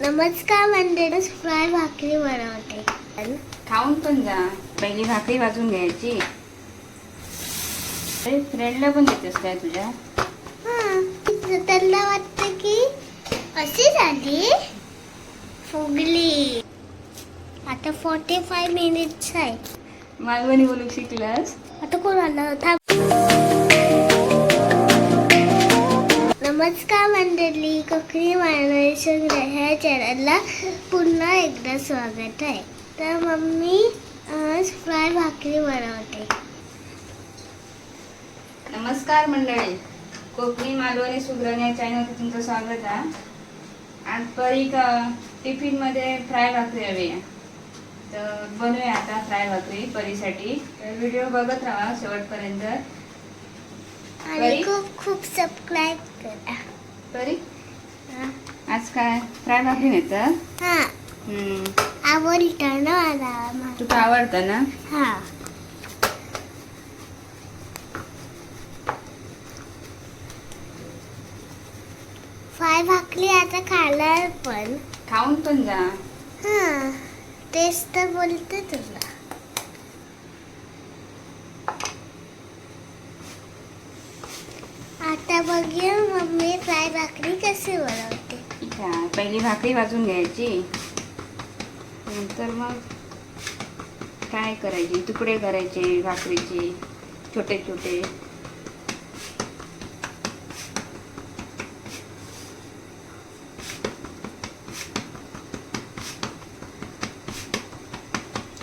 नमस्कार मंडळी. फ्राय भाकरी बनवते. खाऊन पण जा. पहिली भाकरी वाजून घ्यायची. फ्रेंडला पण देतेस काय तुझ्या? त्यांना वाटतं की अशी झाली. फुगली. आता फोर्टी फाय मिनिट्स आहे. मालवणी बोलू शिकलास? आता कोण आलं नमस्कार मंडळी कोकणी मार्गदर्शन ह्या चॅनलला पुन्हा एकदा स्वागत आहे. तर मम्मी आज फ्राय भाकरी बनवते. नमस्कार मंडळी कोकणी मालवणी सुग्रण या चॅनलवर तुमचं स्वागत आहे. आज परीक टिफिनमध्ये फ्राय भाकरी हवी आहे. तर बनवूया आता फ्राय भाकरी परीसाठी. तर व्हिडिओ बघत राहा शेवटपर्यंत. आणि? खूप खूप सबस्क्राईब करा. हा. आज काय? फ्राय भाकरी नेतं हा. आवडतं ना मला. तुला आवडतं ना? हा. फ्राय भाकरी आता खायला पण. खाऊन पण जा. हा. तेच तर बोलते तुला. आता बघूया मम्मी फ्राय भाकरी कशी बनवते? पहिली भाकरी भाजून घ्यायची. नंतर मग काय करायची? तुकडे करायचे भाकरीचे छोटे छोटे.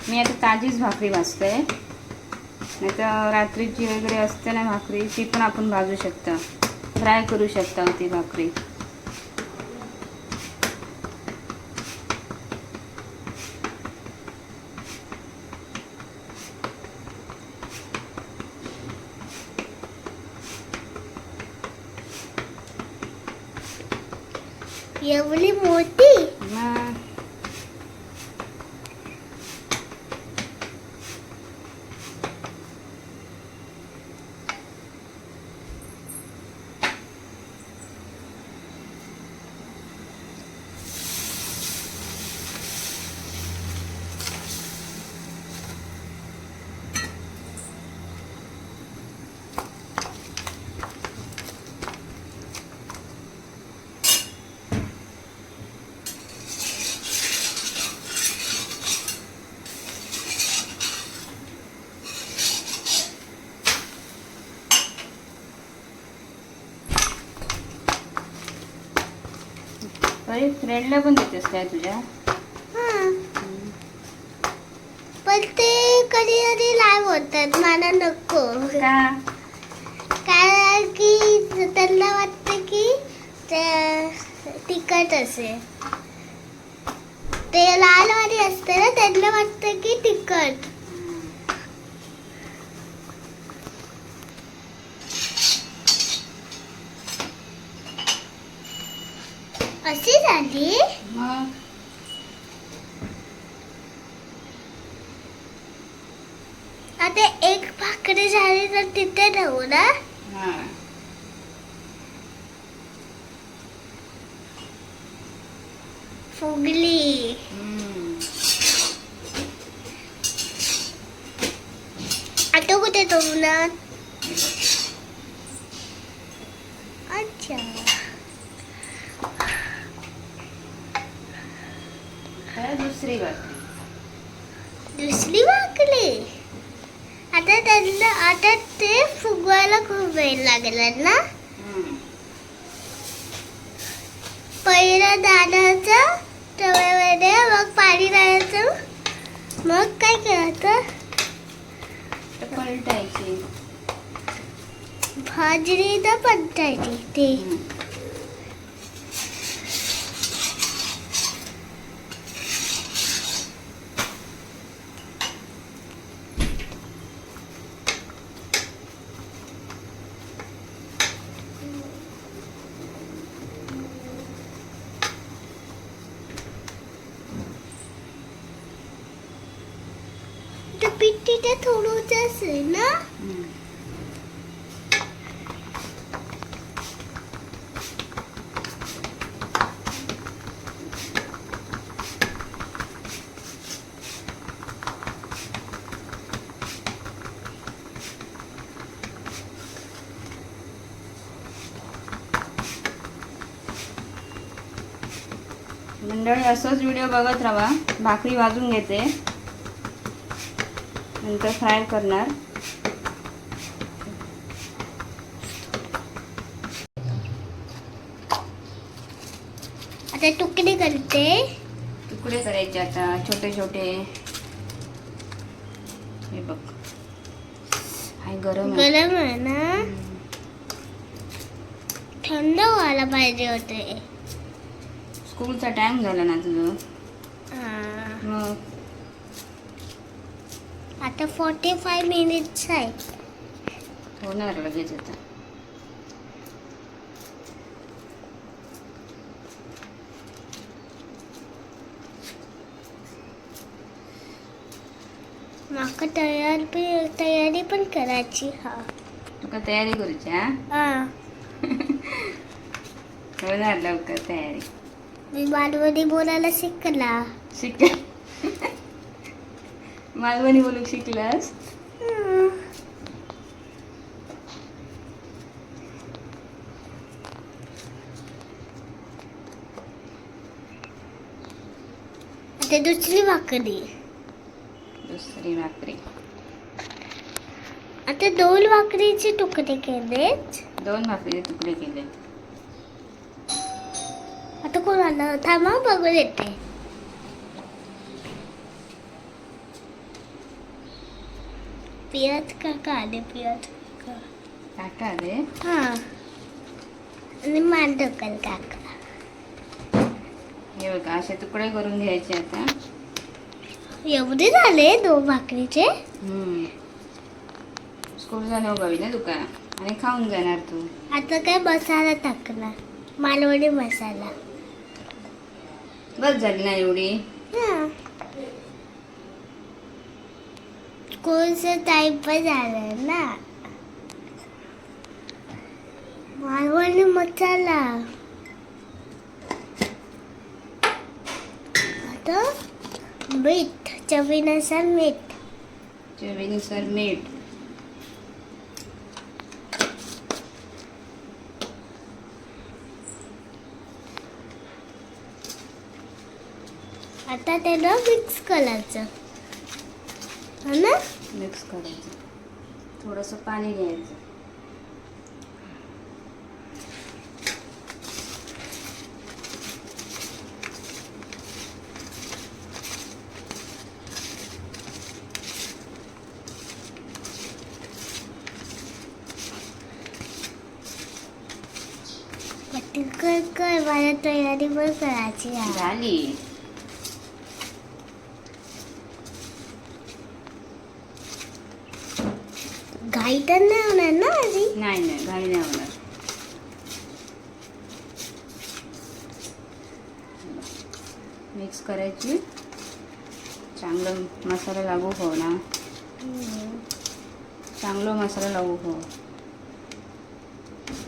मी आता ताजीच भाकरी भाजते. नाही तर रात्रीची वगैरे असते ना भाकरी ती पण आपण भाजू शकता. फ्राय करू शकता ती भाकरी. एवढी मोठी मग अरे फ्रेंडला पण देतेस काय तुझ्या? हा. पण ते कधी कधी लाईव्ह होतात मला नको. का? कारण की त्यांना वाटतं की ते तिखट असेल. ते लालवाली असते ना त्यांना वाटतं की तिखट. अशी झाली? मग आता एक भाकरी झाली तर तिथे ठेवू ना? हा फुगली. हम्म. आता कुठे ठेवू ना तर दुसरी भाकरी दुसरी भाकरी आता त्यांना आता ते फुगवायला खूप वेळ लागला ना. पहिलं दाण्याचं तव्यामध्ये मग पाणी टाकायचं मग काय करायचं पलटायची. भाजरी तर पलटायची ती. मीठ असंच व्हिडिओ बघत राहा. भाकरी वाजून घेते. नंतर फ्राय करणार. आता तुकडे करते. तुकडे करायचे आता छोटे छोटे. हे बघ. हाय गरम. गरम आहे ना? थंड व्हायला पाहिजे होते. स्कूलचा टाइम झाला ना तुझं. मग आता फोर्टी फाय मिनिट्स आहे. होणार लगेच आता. माका तयार तयारी पण करायची हा. तुका तयारी करूची हा? हा. होणार लवकर तयारी. मी मालवणी बोलायला शिकला. शिक मालवणी बोलू शिकलास. आता दुसरी भाकरी. दुसरी भाकरी. आता दोन भाकरीचे तुकडे केलेत. दोन भाकरीचे तुकडे केले आता कोण आलं थांबा बघून येते. पियात काका आले पियात? काका रे हा. आणि मांडवकर काका. हे बघा असे तुकडे करून घ्यायचे आता. एवढे झाले दोन भाकरीचे. स्कूल झालं गावी ना तुका आणि खाऊन जाणार तू. आता काय मसाला टाकणार? मालवणी मसाला. बस झाली ना एवढी? स्कूलचं टाईम पण झालं ना? मालवणी मसाला. आता मीठ चवीनुसार मीठ. चवीनुसार मीठ. आता त्याला मिक्स करायचं. हो ना मिक्स करायचं थोडंसं पाणी घ्यायचं पटकन कर कर मला तयारी पण करायची आहे झाली घाई तर नाही होणार ना माझी नाही नाही घाई नाही होणार मिक्स करायची. चांगलं मसाला लागू हो ना. चांगलं मसाला लागू हो.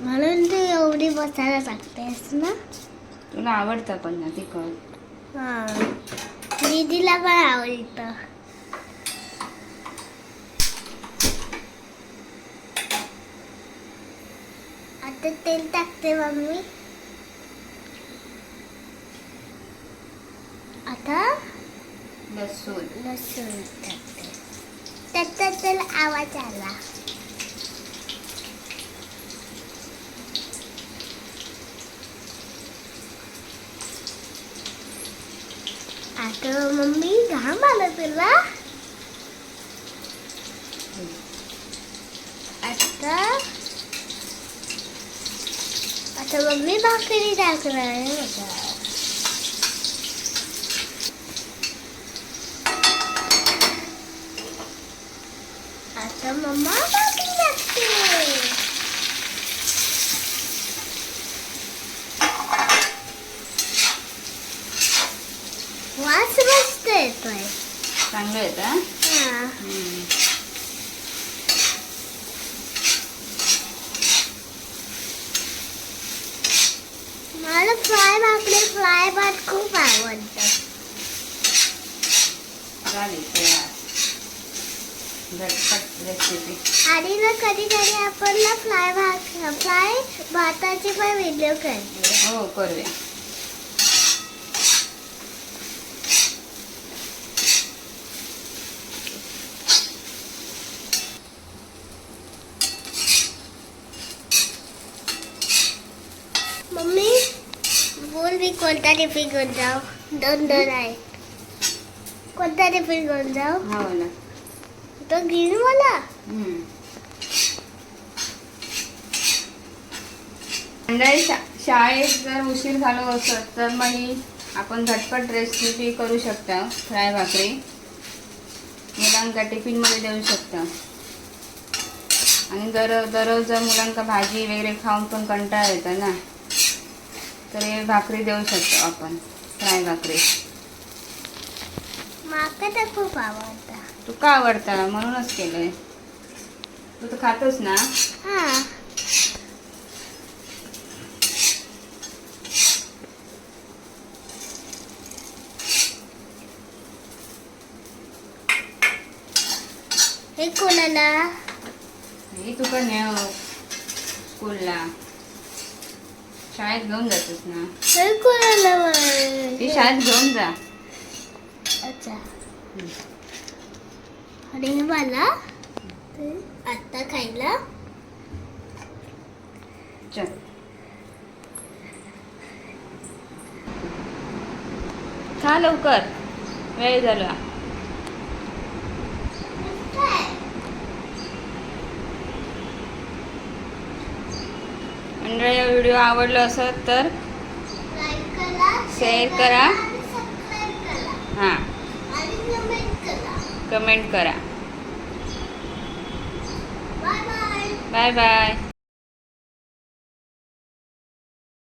म्हणून तू एवढी मसाला टाकतेस ना? तुला आवडतं पण ना तिखट. हा. दीदीला पण आवडतं. आता तेल टाकते मम्मी आता लसूण लसूण टाकते त्याचा तर आवाज आला आता मम्मी घाम आला तुला आता आता मम्मी भाकरी टाकणार आहे बघा. आता मम्मा भाकरी टाकते वास मस्त येतोय चांगलं येतं? हा हम्म. मला फ्राय भाकरी फ्राय भात खूप आवडतं झाली तयार आणि ना कधी कधी आपण ना फ्राय भात फ्राय भाताची पण व्हिडिओ करते. हो करूया. मम्मी बोल मी कोणता टिफिन घेऊन जाऊ? दोन दोन आहे. कोणता टिफिन घेऊन जाऊ? हो ना. तो मला. हम्म. मंडळी शा शाळेत जर उशीर झालो असत तर मग ही आपण झटपट रेसिपी करू शकता. फ्राय भाकरी. मुलांका टिफिनमध्ये देऊ शकता. आणि जर दररोज जर मुलांका भाजी वगैरे खाऊन पण कंटाळा येतं ना तर हे भाकरी देऊ शकतो आपण. फ्राय भाकरी. माका तर खूप आवडता. तू का आवडता? म्हणूनच केलंय. तू तर खातोस ना? हा. हे कोणाला? हे तुका नेव स्कूलला. शाळेत घेऊन जातोस ना? हे कोणाला ती शाळेत घेऊन जा. अच्छा. आणि मला ते आत्ता खायला. चल. खा लवकर. वेळ झाला. मंडळी व्हिडिओ आवडला असत तर शेअर करा. हां. कमेंट करा. Bye bye.